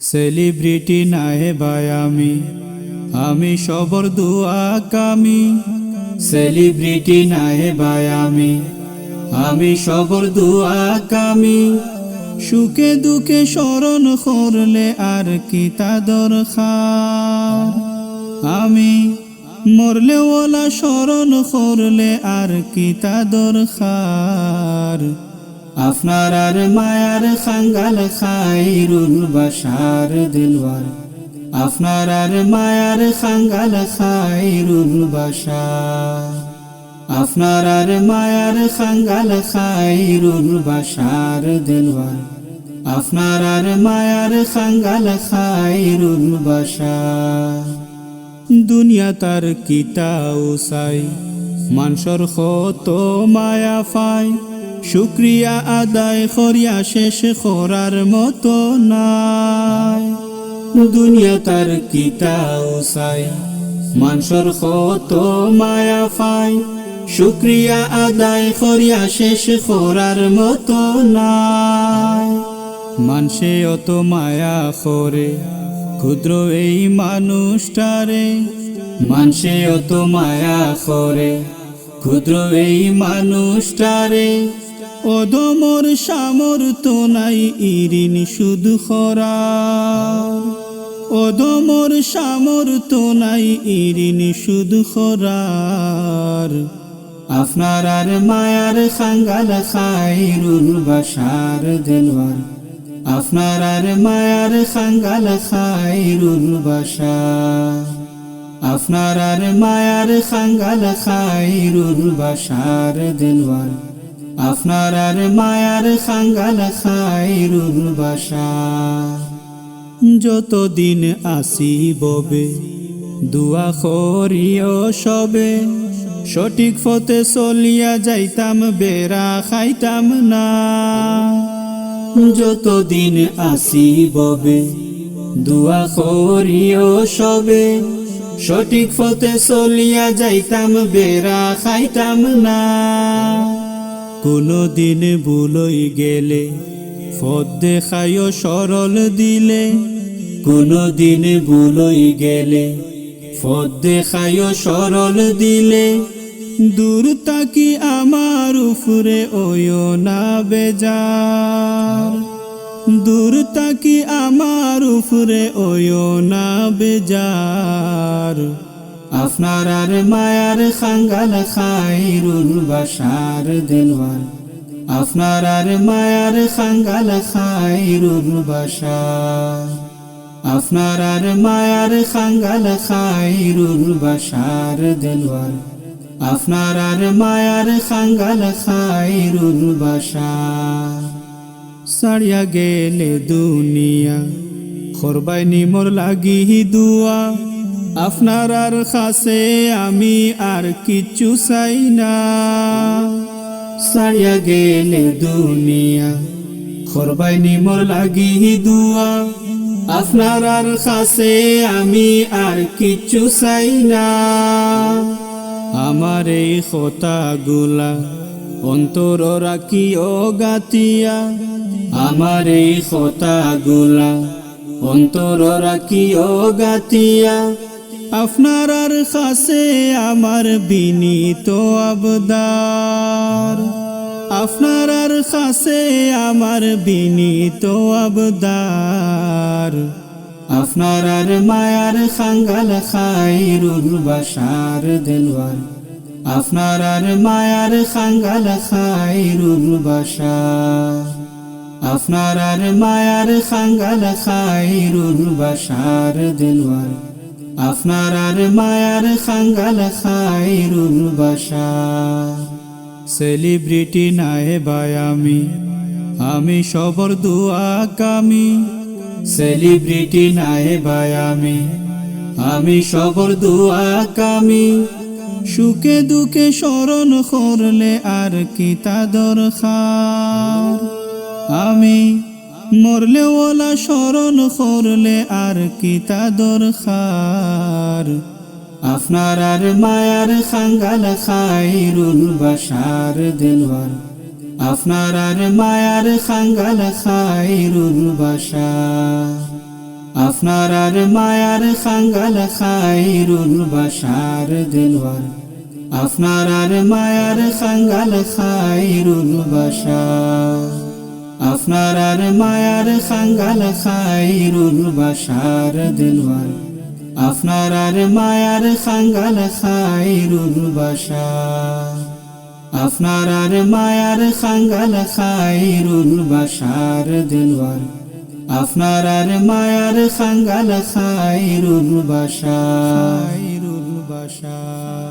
Celebrity নাহে ভাই আমি। আমি সবর দুয়া কামি। সেলিব্রিটি নাহে ভাই আমি। আমি সবর দুয়া কামি। সুখে দুঃখে স্মরণ করলে আর কি তা দরকার? আমি মরলে ওলা স্মরণ করলে আর কি তা দরকার? আপনার আর মায়ার খাঙ্গাল খাইরুল বাসার দিলওয়ার। আপনার আর মায়ার খাঙ্গাল খাইরুল বাসার আপনার আর মায়ার খাঙ্গাল খাইরুল বাসার দিলওয়ার। আপনার আর মায়ার খাঙ্গাল খাইরুল বাসার দুনিয়া তার কিতা উসাই মানসর কত মায়া পায়। শুক্রিয়া আদায় করিয়া শেষ করার মতো নাই। দুনিয়া তার কিতা উসাই মানসর কত মায়া পায় শুক্রিয়া আদায় করিয়া শেষ করার মতো নাই। মানসে অত মায়া করে, ক্ষুদ্র এই মানুষটারে। মানসে অত মায়া করে, ক্ষুদ্র এই মানুষটারে। অদমর সামর তো নাই ইরিন শুধু খরার অদমর সামর তো নাই ইরিন শুধু খরার। আপনার আর মায়ার খাঙ্গাল খাইরুল বাসার দেলওয়ার আপনার আর মায়ার খাঙ্গাল খাইরুল বাসার। আপনার আর মায়ার খাঙ্গাল খাইরুল বাসার দেলওয়ার আপনার আর মায়ার খাঙ্গাল খাইরুল বাসার যতদিন আসি ববে, দুয়া করিও সবে। সঠিক পথে চলিয়া যাইতাম, বেড়া খাইতাম না। যতদিন আসি ববে, দুয়া করিও সবে। সঠিক পথে চলিয়া যাইতাম, বেড়া খাইতাম না। কোনো দিন ভুলই গেলে, পথ দেখাইও সরল দিলে। কোনো দিন ভুলই গেলে, পথ দেখাইও সরল দিলে। দূর তাকি আমার উপরে ওয়ো না বেজার। দূর তাকি আমার উপরে ওয়ো না বেজার। আপনার আর মায়ার খাঙ্গাল খাইরুল বাসার দেলওয়ার আপনার আর মায়ার খাঙ্গাল খাইরুল বাসার আপনার আর মায়ার খাঙ্গাল খাইরুল বাসার দেলওয়ার আপনার আর মায়ার খাঙ্গাল খাইরুল বাসার সারিয়া গেলে দুনিয়া খরবাই নিমর লাগি দুয়া। আপনার আর খাসে আমি আর কিছু চাই না। গেলে দুনিয়া খরবাই নিমর লাগি দুয়া। আপনার আর খাসে আমি আর কিছু চাই না। আমার এই গুলা অন্তর রাখিও গাতিয়া। আমার এই গুলা অন্তর রাখিও গাতিয়া। আপনার কাছে আমার বিনীত আবদার। আপনার কাছে আমার বিনীত আবদার। আপনার মায়ার খাঙ্গাল খাইরুল বাসার দেলওয়ার। আপনার মায়ার খাঙ্গাল খাইরুল বাসার আপনার মায়ার খাঙ্গাল খাইরুল বাসার দেলওয়ার। আপনার আর মায়ার খাঙ্গাল খাইরুল বাসার সেলিব্রিটি নাহে ভাই আমি। আমি সবর দুয়া কামি। সেলিব্রিটি নাহে ভাই আমি। আমি সবর দুয়া কামি। সুখে দুঃখে স্মরণ করলে আর কি তা দরকার? আমি মরলে ওলা স্মরণ করলে আর কি তা দরকার? আপনার আর মায়ার খাঙ্গাল খাইরুল বাসার দেলওয়ার আপনার আর মায়ার খাঙ্গাল খাইরুল বাসার। আপনার আর মায়ার খাঙ্গাল খাইরুল বাসার দিলওয়ার আপনার আর মায়ার খাঙ্গাল খাইরুল বাসার। আপনার আর মায়ার খাঙ্গাল খাইরুল বাসার দিলওয়ার আপনার আর মায়ার খাঙ্গাল খাইরুল বাসার। আপনার আর মায়ার খাঙ্গাল খাইরুল বাসার দিলওয়ার আপনার আর মায়ার খাঙ্গাল খাইরুল বাসার। বাসা